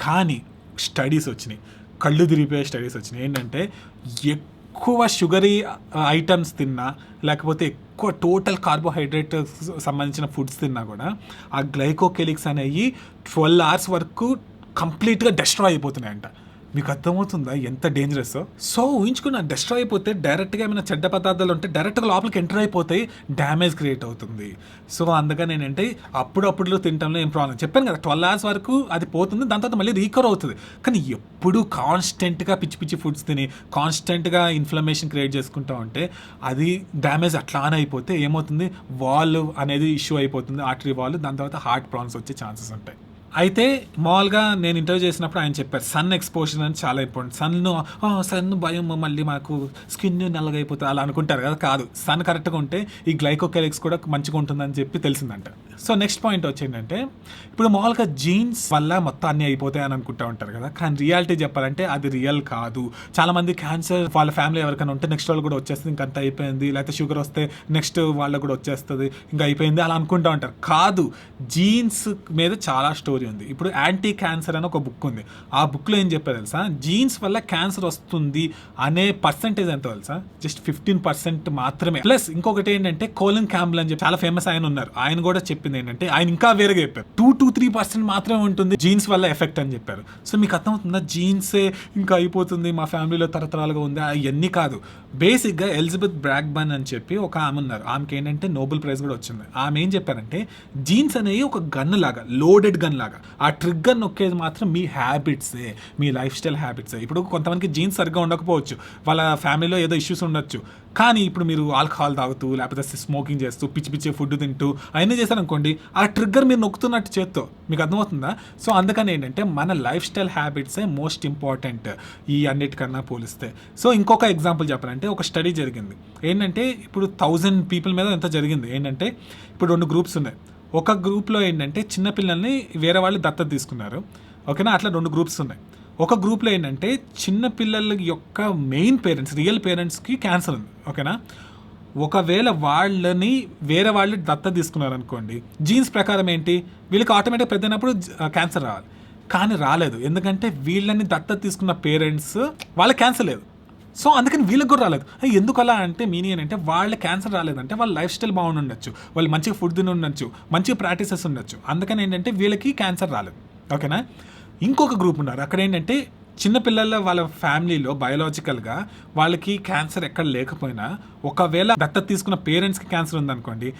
కానీ స్టడీస్ వచ్చినాయి. కళ్ళు తిరిగిపోయే స్టడీస్ వచ్చినాయి. ఏంటంటే ఎక్కువ షుగరీ ఐటమ్స్ తిన్నా లేకపోతే ఎక్కువ టోటల్ కార్బోహైడ్రేట్ సంబంధించిన ఫుడ్స్ తిన్నా కూడా ఆ గ్లైకోకెలిక్స్ అనేవి ట్వెల్వ్ అవర్స్ వరకు కంప్లీట్గా డెస్ట్రాయ్ అయిపోతున్నాయంట. మీకు అర్థమవుతుందా ఎంత డేంజరస్ సో ఊహించుకున్న డెస్ట్రాయ్ అయిపోతే డైరెక్ట్గా ఏమైనా చెడ్డ పదార్థాలు ఉంటే డైరెక్ట్గా లోపలికి ఎంటర్ అయిపోతాయి డ్యామేజ్ క్రియేట్ అవుతుంది. సో అందుకని ఏంటంటే అప్పుడప్పుడు తినటంలో ఏం ప్రాబ్లం చెప్పాను కదా ట్వెల్వ్ అవర్స్ వరకు అది పోతుంది దాని తర్వాత మళ్ళీ రీకవర్ అవుతుంది. కానీ ఎప్పుడు కాన్స్టెంట్గా పిచ్చి పిచ్చి ఫుడ్స్ తిని కాన్స్టెంట్గా ఇన్ఫ్లమేషన్ క్రియేట్ చేసుకుంటా ఉంటే అది డ్యామేజ్ అట్లానే అయిపోతే ఏమవుతుంది? వాల్ అనేది ఇష్యూ అయిపోతుంది ఆర్టరీ వాల్ దాని తర్వాత హార్ట్ ప్రాబ్లమ్స్ వచ్చే ఛాన్సెస్ ఉంటాయి. అయితే మామూలుగా నేను ఇంటర్వ్యూ చేసినప్పుడు ఆయన చెప్పారు సన్ ఎక్స్పోజర్ అని చాలా ఇంపార్టెంట్. సన్ సన్ భయం మళ్ళీ మాకు స్కిన్ నల్లగైపోతుంది అలా అనుకుంటారు కదా కాదు. సన్ కరెక్ట్గా ఉంటే ఈ గ్లైకోకెలిక్స్ కూడా మంచిగా ఉంటుందని చెప్పి తెలిసిందంట. సో నెక్స్ట్ పాయింట్ వచ్చిందంటే ఇప్పుడు మామూలుగా జీన్స్ వల్ల మొత్తం అన్నీ అయిపోతాయి అని అనుకుంటా ఉంటారు కదా. కానీ రియాలిటీ చెప్పాలంటే అది రియల్ కాదు. చాలా మంది క్యాన్సర్ వాళ్ళ ఫ్యామిలీ ఎవరికైనా ఉంటే నెక్స్ట్ వాళ్ళు కూడా వచ్చేస్తుంది ఇంకంత అయిపోయింది. లేకపోతే షుగర్ వస్తే నెక్స్ట్ వాళ్ళకు కూడా వచ్చేస్తుంది ఇంకా అయిపోయింది అలా అనుకుంటా ఉంటారు. కాదు జీన్స్ మీద చాలా స్టోరీ ఉంది. ఇప్పుడు యాంటీ క్యాన్సర్ అని ఒక బుక్ ఉంది. ఆ బుక్లో ఏం చెప్పారు తెలుసా? జీన్స్ వల్ల క్యాన్సర్ వస్తుంది అనే పర్సంటేజ్ ఎంత తెలుసా? జస్ట్ ఫిఫ్టీన్ పర్సెంట్ మాత్రమే. ప్లస్ ఇంకొకటి ఏంటంటే కోలిన్ క్యాంబుల్ అని చెప్పి చాలా ఫేమస్ ఆయన ఉన్నారు. ఆయన కూడా చెప్పింది ఏంటంటే ఆయన ఇంకా వేరేగా చెప్పారు. టూ టు త్రీ పర్సెంట్ మాత్రమే ఉంటుంది జీన్స్ వల్ల ఎఫెక్ట్ అని చెప్పారు. సో మీకు అర్థమవుతుందా? జీన్సే ఇంకా అయిపోతుంది. మా ఫ్యామిలీలో తరతరాలుగా ఉంది? అవన్నీ కాదు. బేసిక్గా ఎలిజబెత్ బ్రాక్బన్ అని చెప్పి ఒక ఆమె ఉన్నారు. ఆమెకి ఏంటంటే నోబెల్ ప్రైజ్ కూడా వచ్చింది. ఆమె ఏం చెప్పారంటే జీన్స్ అనేవి ఒక గన్ లాగా లోడెడ్ గన్ లాగా ఆ ట్రిగ్గర్ నొక్కేది మాత్రం మీ హ్యాబిట్సే మీ లైఫ్ స్టైల్ హ్యాబిట్సే ఇప్పుడు కొంతమందికి జీన్స్ సరిగ్గా ఉండకపోవచ్చు వాళ్ళ ఫ్యామిలీలో ఏదో ఇష్యూస్ ఉండొచ్చు. కానీ ఇప్పుడు మీరు ఆల్కహాల్ తాగుతూ లేకపోతే స్మోకింగ్ చేస్తూ పిచ్చి పిచ్చి ఫుడ్ తింటూ అవన్నీ చేశారనుకోండి ఆ ట్రిగ్గర్ మీరు నొక్కుతున్నట్టు చేత్తో. మీకు అర్థమవుతుందా? సో అందుకని ఏంటంటే మన లైఫ్ స్టైల్ హ్యాబిట్సే మోస్ట్ ఇంపార్టెంట్ ఈ అన్నిటికన్నా పోలిస్తే. సో ఇంకొక ఎగ్జాంపుల్ చెప్పాలంటే ఒక స్టడీ జరిగింది. ఏంటంటే ఇప్పుడు థౌజండ్ పీపుల్ మీద ఎంత జరిగింది? ఏంటంటే ఇప్పుడు రెండు గ్రూప్స్ ఉన్నాయి. ఒక గ్రూప్లో ఏంటంటే చిన్నపిల్లల్ని వేరే వాళ్ళు దత్తత తీసుకున్నారు. ఓకేనా? అట్లా రెండు గ్రూప్స్ ఉన్నాయి. ఒక గ్రూప్లో ఏంటంటే చిన్నపిల్లల యొక్క మెయిన్ పేరెంట్స్ రియల్ పేరెంట్స్కి క్యాన్సర్ ఉంది. ఓకేనా? ఒకవేళ వాళ్ళని వేరే వాళ్ళు దత్త తీసుకున్నారు అనుకోండి జీన్స్ ప్రకారం ఏంటి? వీళ్ళకి ఆటోమేటిక్ పెద్దనప్పుడు క్యాన్సర్ రావాలి. కానీ రాలేదు. ఎందుకంటే వీళ్ళని దత్త తీసుకున్న పేరెంట్స్ వాళ్ళకి క్యాన్సర్ లేదు. సో అందుకని వీళ్ళకి కూడా రాలేదు. ఎందుకు అలా అంటే మీనింగ్ అంటే వాళ్ళ క్యాన్సర్ రాలేదంటే వాళ్ళ లైఫ్ స్టైల్ బాగుండొచ్చు వాళ్ళు మంచిగా ఫుడ్ తిని ఉండొచ్చు మంచి ప్రాక్టీసెస్ ఉండొచ్చు. అందుకని ఏంటంటే వీళ్ళకి క్యాన్సర్ రాలేదు. ఓకేనా? ఇంకొక గ్రూప్ ఉన్నారు. అక్కడ ఏంటంటే చిన్నపిల్లల వాళ్ళ ఫ్యామిలీలో బయలాజికల్గా వాళ్ళకి క్యాన్సర్ ఎక్కడ లేకపోయినా ఒకవేళ దత్తత తీసుకున్న పేరెంట్స్కి క్యాన్సర్ ఉందనుకోండి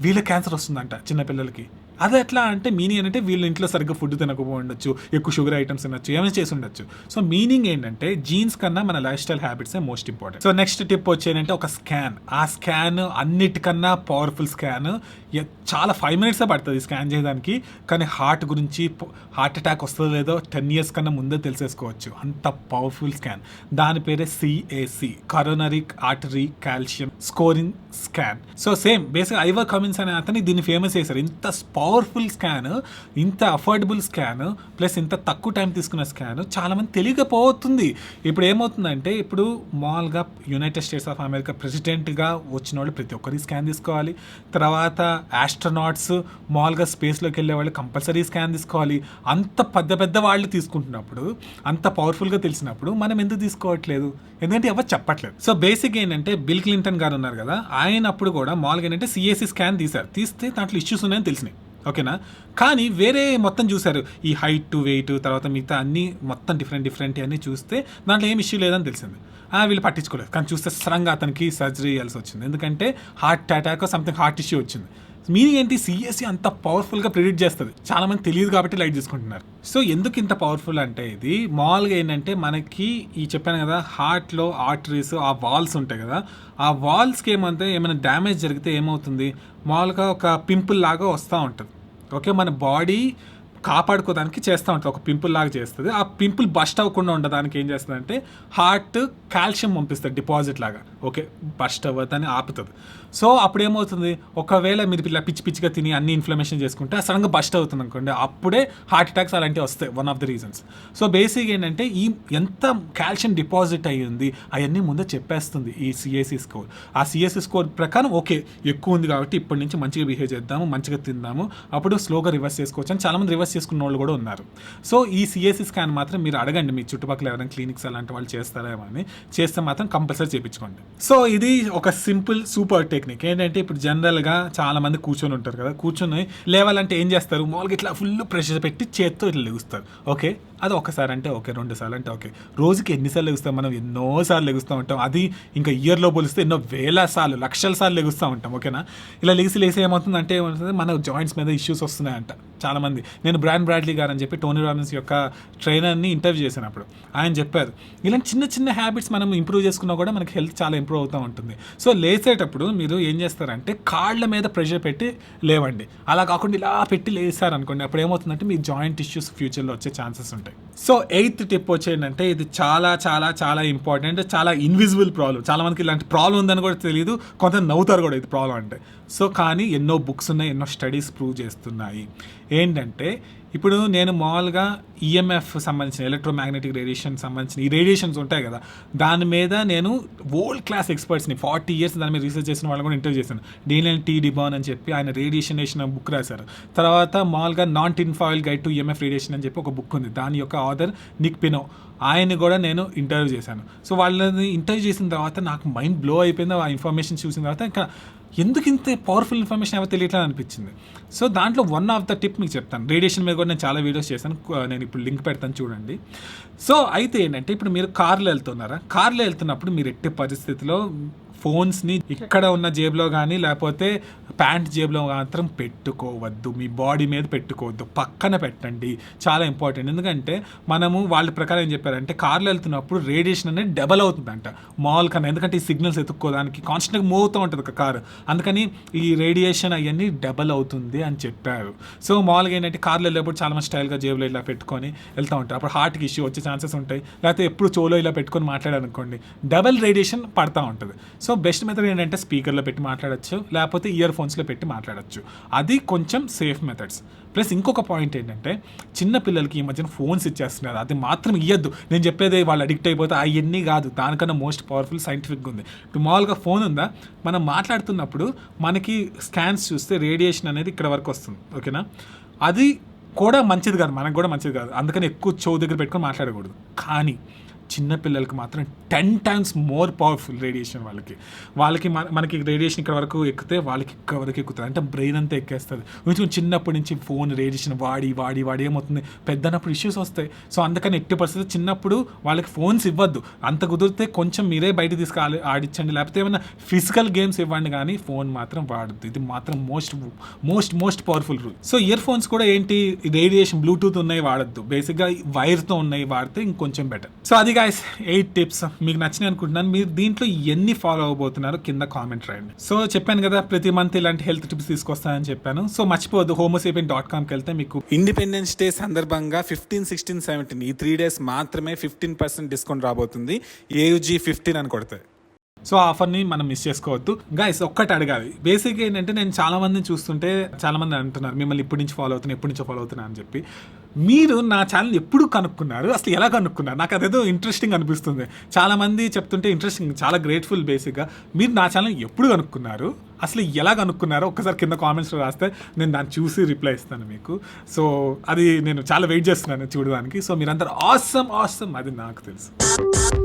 వీళ్ళ క్యాన్సర్ వస్తుందంట చిన్నపిల్లలకి అది ఎట్లా అంటే మీనింగ్ ఏంటంటే వీళ్ళ ఇంట్లో సరిగ్గా ఫుడ్ తినకపోయి ఎక్కువ షుగర్ ఐటమ్స్ తినొచ్చు ఏమైనా చేసి ఉండొచ్చు. సో మీనింగ్ ఏంటంటే జీన్స్ కన్నా మన life style habits most important so next tip వచ్చేదంటే ఒక స్కాన్ ఆ స్కాన్ అన్నిటికన్నా పవర్ఫుల్ స్కాన్ చాలా ఫైవ్ మినిట్సే పడుతుంది స్కాన్ చేయడానికి కానీ హార్ట్ గురించి హార్ట్ అటాక్ వస్తుందో లేదో టెన్ ఇయర్స్ కన్నా ముందే తెలిసేసుకోవచ్చు. అంత పవర్ఫుల్ స్కాన్ దాని పేరే CAC coronary artery calcium scoring scan so same basic Ivor Cummins అనే అతని దీన్ని ఫేమస్ చేశారు. ఇంత పవర్ఫుల్ స్కాన్ ఇంత అఫోర్డబుల్ స్కాన్ ప్లస్ ఇంత తక్కువ టైం తీసుకున్న స్కాన్ చాలా మంది తెలియకపోతుంది ఇప్పుడు ఏమవుతుందంటే ఇప్పుడు మామూలుగా యునైటెడ్ స్టేట్స్ ఆఫ్ అమెరికా ప్రెసిడెంట్గా వచ్చిన వాళ్ళు ప్రతి ఒక్కరికి స్కాన్ తీసుకోవాలి. తర్వాత ఆస్ట్రనాట్స్ మామూలుగా స్పేస్లోకి వెళ్ళే వాళ్ళు కంపల్సరీ స్కాన్ తీసుకోవాలి. అంత పెద్ద పెద్ద వాళ్ళు తీసుకుంటున్నప్పుడు అంత పవర్ఫుల్గా తెలిసినప్పుడు మనం ఎందుకు తీసుకోవట్లేదు? ఎందుకంటే ఎవరు చెప్పట్లేదు. సో బేసిక్ ఏంటంటే బిల్ క్లింటన్ గారు ఉన్నారు కదా ఆయన అప్పుడు కూడా మామూలుగా ఏంటంటే సిఎస్సి స్కాన్ తీశారు. తీస్తే దాంట్లో ఇష్యూస్ ఉన్నాయని తెలిసినాయి. ఓకేనా కానీ వేరే మొత్తం చూశారు. ఈ హైట్ టు వెయిట్ తర్వాత మిగతా అన్నీ మొత్తం డిఫరెంట్ డిఫరెంట్ అన్ని చూస్తే దాంట్లో ఏం ఇష్యూ లేదని తెలిసింది. వీళ్ళు పట్టించుకోలేదు. కానీ చూస్తే సరంగా అతనికి సర్జరీ చేయాల్సి వచ్చింది. ఎందుకంటే heart attack something heart issue వచ్చింది. మీనింగ్ ఏంటి? సిఎస్సి అంత పవర్ఫుల్గా ప్రిడిక్ట్ చేస్తుంది. చాలా మంది తెలియదు కాబట్టి లైట్ తీసుకుంటున్నారు సో ఎందుకు ఇంత పవర్ఫుల్ అంటే ఇది? మామూలుగా ఏంటంటే మనకి ఈ చెప్పాను కదా హార్ట్లో ఆర్టరీస్ ఆ వాల్స్ ఉంటాయి కదా. ఆ వాల్స్కి ఏమంటే ఏమైనా డ్యామేజ్ జరిగితే ఏమవుతుంది? మామూలుగా ఒక పింపుల్ లాగా వస్తూ ఉంటుంది. ఓకే మన బాడీ కాపాడుకోవడానికి చేస్తూ ఉంటుంది ఒక పింపుల్ లాగా చేస్తుంది. ఆ పింపుల్ బస్ట్ అవ్వకుండా ఉండడానికి ఏం చేస్తుంది అంటే హార్ట్ కాల్షియం పంపిస్తుంది డిపాజిట్ లాగా. ఓకే బస్ట్ అవ్వదని ఆపుతుంది. సో అప్పుడు ఏమవుతుంది ఒకవేళ మీరు ఇలా పిచ్చి పిచ్చిగా తిని అన్ని ఇన్ఫ్లమేషన్ చేసుకుంటే సడన్గా బస్ట్ అవుతుంది అనుకోండి అప్పుడే హార్ట్ అటాక్స్ అలాంటివి వస్తాయి. One of the reasons. So basic ఏంటంటే ఈ ఎంత కాల్షియం డిపాజిట్ అయ్యి ఉంది అవన్నీ ముందే చెప్పేస్తుంది ఈ సిఎస్సి స్కోర్. ఆ సిఎస్సి స్కోర్ ప్రకారం ఓకే ఎక్కువ ఉంది కాబట్టి ఇప్పటి నుంచి మంచిగా బిహేవ్ చేద్దాము మంచిగా తిందాము అప్పుడు స్లోగా రివర్స్ చేసుకోవచ్చు అని చాలామంది రివర్స్ చేసుకున్న వాళ్ళు కూడా ఉన్నారు. సో ఈ సిఎస్సి స్కాన్ మాత్రం మీరు అడగండి. మీ చుట్టుపక్కల ఎవరైనా క్లినిక్స్ అలాంటి వాళ్ళు చేస్తారేమో అని. చేస్తే మాత్రం కంపల్సరీ చేయించుకోండి. సో ఇది ఒక సింపుల్ సూపర్ టెక్నిక్ ఏంటంటే ఇప్పుడు జనరల్గా చాలా మంది కూర్చొని ఉంటారు కదా. కూర్చొని లేవాలంటే ఏం చేస్తారు? మామూలుగా ఇట్లా ఫుల్ ప్రెషర్ పెట్టి చేత్తో ఇట్లా లెగుస్తారు. ఓకే అది ఒకసారి అంటే ఓకే రెండు సార్లు అంటే ఓకే. రోజుకి ఎన్నిసార్లు లెగుస్తాం మనం? ఎన్నోసార్లు లెగుస్తూ ఉంటాం. అది ఇంకా ఇయర్లో పోలిస్తే ఎన్నో వేల సార్లు లక్షల సార్లు లెగుస్తూ ఉంటాం ఓకేనా? ఇలా లెగిసి లేసి ఏమవుతుందంటే ఏమవుతుంది మన జాయింట్స్ మీద ఇష్యూస్ వస్తున్నాయంట చాలామంది. నేను బ్రాండ్ బ్రాడ్లీ గారు అని చెప్పి టోనీ రాబిన్స్ యొక్క ట్రైనర్ని ఇంటర్వ్యూ చేశాను అప్పుడు. ఆయన చెప్పారు ఇలాంటి చిన్న చిన్న హ్యాబిట్స్ మనం ఇంప్రూవ్ చేసుకున్నా కూడా మనకి హెల్త్ చాలా ఇంప్రూవ్ అవుతూ ఉంటుంది. సో లేచేటప్పుడు మీరు ఏం చేస్తారంటే కాళ్ళ మీద ప్రెషర్ పెట్టి లేవండి. అలా కాకుండా ఇలా పెట్టి లేసారు అనుకోండి అప్పుడు ఏమవుతుందంటే మీ జాయింట్ ఇష్యూస్ ఫ్యూచర్లో వచ్చే ఛాన్సెస్ ఉంటాయి. Perfect. సో ఎయిత్ టిప్ వచ్చేంటంటే ఇది చాలా చాలా చాలా ఇంపార్టెంట్ చాలా ఇన్విజిబుల్ ప్రాబ్లం చాలా మందికి ఇలాంటి ప్రాబ్లం ఉందని కూడా తెలియదు కొంత నవ్వుతారు కూడా ఇది ప్రాబ్లం అంటే. సో కానీ ఎన్నో బుక్స్ ఉన్నాయి ఎన్నో స్టడీస్ ప్రూవ్ చేస్తున్నాయి. ఏంటంటే ఇప్పుడు నేను మామూలుగా ఈఎంఎఫ్ సంబంధించిన ఎలక్ట్రోమాగ్నెటిక్ రేడియేషన్ సంబంధించిన ఈ రేడియేషన్స్ ఉంటాయి కదా దాని మీద నేను వరల్డ్ క్లాస్ ఎక్స్పర్ట్స్ని ఫార్టీ ఇయర్స్ దాని మీద రీసెర్చ్ చేసిన వాళ్ళని కూడా ఇంటర్వ్యూ చేశాను. డీలెన్ టీ డిబాన్ అని చెప్పి ఆయన రేడియేషన్ వేసిన బుక్ రాశారు. తర్వాత మామూలుగా non tin foil guide to EMF radiation అని చెప్పి ఒక బుక్ ఉంది. దాని యొక్క ఆథర్ నిక్ పినో ఆయన్ని కూడా నేను ఇంటర్వ్యూ చేశాను. సో వాళ్ళని ఇంటర్వ్యూ చేసిన తర్వాత నాకు మైండ్ బ్లో అయిపోయింది. ఆ ఇన్ఫర్మేషన్ చూసిన తర్వాత ఇంకా ఎందుకు ఇంత పవర్ఫుల్ ఇన్ఫర్మేషన్ ఏమో తెలియట్లేదు అనిపించింది. సో దాంట్లో వన్ ఆఫ్ ద టిప్ మీకు చెప్తాను. రేడియేషన్ మీద కూడా నేను చాలా వీడియోస్ చేశాను. నేను ఇప్పుడు లింక్ పెడతాను చూడండి. సో అయితే ఏంటంటే ఇప్పుడు మీరు కార్లో వెళ్తున్నారా? కార్లో వెళ్తున్నప్పుడు మీరు ఎట్టి పరిస్థితిలో ఫోన్స్ని ఇక్కడ ఉన్న జేబులో కానీ లేకపోతే ప్యాంట్ జేబులో మాత్రం పెట్టుకోవద్దు. మీ బాడీ మీద పెట్టుకోవద్దు. పక్కన పెట్టండి. చాలా ఇంపార్టెంట్. ఎందుకంటే మనము వాళ్ళ ప్రకారం ఏం చెప్పారంటే కార్లో వెళ్తున్నప్పుడు రేడియేషన్ అనేది డబల్ అవుతుందంట. మాల్ కన్నా. ఎందుకంటే ఈ సిగ్నల్స్ ఎత్తుక్కోవడానికి కాన్స్టెంట్గా మూవ్ అవుతూ ఉంటుంది ఒక కారు. అందుకని ఈ రేడియేషన్ అవన్నీ డబల్ అవుతుంది అని చెప్పారు. సో మామూలుగా ఏంటంటే కార్లో వెళ్ళేప్పుడు చాలా మంది స్టైల్గా జేబులో ఇలా పెట్టుకొని వెళ్తూ ఉంటారు. అప్పుడు హార్ట్కి ఇష్యూ వచ్చే ఛాన్సెస్ ఉంటాయి. లేకపోతే ఎప్పుడు చోలో ఇలా పెట్టుకొని మాట్లాడాలనుకోండి డబల్ రేడియేషన్ పడతా ఉంటుంది. సో బెస్ట్ మెథడ్ ఏంటంటే స్పీకర్లో పెట్టి మాట్లాడచ్చు లేకపోతే ఇయర్ ఫోన్స్లో పెట్టి మాట్లాడచ్చు. అది కొంచెం సేఫ్ మెథడ్స్ ప్లస్ ఇంకొక పాయింట్ ఏంటంటే చిన్న పిల్లలకి ఈ మధ్యన ఫోన్స్ ఇచ్చేస్తున్నారు. అది మాత్రం ఇవ్వద్దు నేను చెప్పేది వాళ్ళు అడిక్ట్ అయిపోతే అవన్నీ కాదు. దానికన్నా మోస్ట్ పవర్ఫుల్ సైంటిఫిక్గా ఉంది. ఇప్పుడు మామూలుగా ఫోన్ ఉందా? మనం మాట్లాడుతున్నప్పుడు మనకి స్కాన్స్ చూస్తే రేడియేషన్ అనేది ఇక్కడ వరకు వస్తుంది. ఓకేనా అది కూడా మంచిది కాదు. మనకు కూడా మంచిది కాదు. అందుకని ఎక్కువ చెవు దగ్గర పెట్టుకొని మాట్లాడకూడదు. కానీ చిన్నపిల్లలకి మాత్రం ten times more powerful radiation వాళ్ళకి. వాళ్ళకి మన- మనకి రేడియేషన్ ఇక్కడ వరకు ఎక్కితే వాళ్ళకి ఇక్కడ వరకు ఎక్కుతుంది. అంటే బ్రెయిన్ అంతా ఎక్కేస్తుంది. కొంచెం చిన్నప్పటి నుంచి ఫోన్ రేడియేషన్ వాడి వాడి వాడి ఏమవుతుంది? పెద్దనప్పుడు ఇష్యూస్ వస్తాయి. సో అందుకని ఎట్టి పరిస్థితి చిన్నప్పుడు వాళ్ళకి ఫోన్స్ ఇవ్వద్దు. అంత కుదిరితే కొంచెం మీరే బయట తీసుకు ఆడించండి లేకపోతే ఏమైనా ఫిజికల్ గేమ్స్ ఇవ్వండి కానీ ఫోన్ మాత్రం వాడద్దు. ఇది మాత్రం most most most powerful rule so ear phones కూడా ఏంటి? రేడియేషన్ బ్లూటూత్ ఉన్నాయి వాడద్దు. బేసిక్గా వైర్తో ఉన్నాయి వాడితే ఇంకొంచెం బెటర్ సో అది గాయస్ ఎయిట్ టిప్స్ మీకు నచ్చినాయి అనుకుంటున్నాను. మీరు దీంట్లో ఎన్ని ఫాలో అవబోతున్నారు కింద కామెంట్ రాయండి. సో చెప్పాను కదా ప్రతి మంత్ ఇలాంటి హెల్త్ టిప్స్ తీసుకొస్తానని చెప్పాను. సో మర్చిపోవద్దు హోమోసేపియన్ డాట్ కామ్కి వెళ్తే మీకు ఇండిపెండెన్స్ డే సందర్భంగా ఫిఫ్టీన్ సిక్స్టీన్ సెవెంటీన్ ఈ త్రీ డేస్ మాత్రమే ఫిఫ్టీన్ పర్సెంట్ డిస్కౌంట్ రాబోతుంది. ఏయుజీ ఫిఫ్టీన్ అని కొడతాయి. సో ఆఫర్ని మనం మిస్ చేసుకోవద్దు. గైస్ ఒక్కటి అడగాలి. బేసిక్ ఏంటంటే నేను చాలా మందిని చూస్తుంటే చాలా మంది అంటున్నారు మిమ్మల్ని ఇప్పటి నుంచి ఫాలో అవుతున్నా ఎప్పటి నుంచో ఫాలో అవుతున్నా అని చెప్పి. మీరు నా ఛానల్ ఎప్పుడు కనుక్కున్నారు? అసలు ఎలా కనుక్కున్నారు? నాకు అదేదో ఇంట్రెస్టింగ్ అనిపిస్తుంది. చాలా మంది చెప్తుంటే ఇంట్రెస్టింగ్ చాలా గ్రేట్ఫుల్ బేసిక్గా మీరు నా ఛానల్ ఎప్పుడు కనుక్కున్నారు? అసలు ఎలా కనుక్కున్నారో ఒక్కసారి కింద కామెంట్స్లో రాస్తే నేను దాన్ని చూసి రిప్లై ఇస్తాను మీకు. సో అది నేను చాలా వెయిట్ చేస్తున్నాను చూడడానికి. సో మీరందరూ ఆసమ్ ఆసమ్ అది నాకు తెలుసు.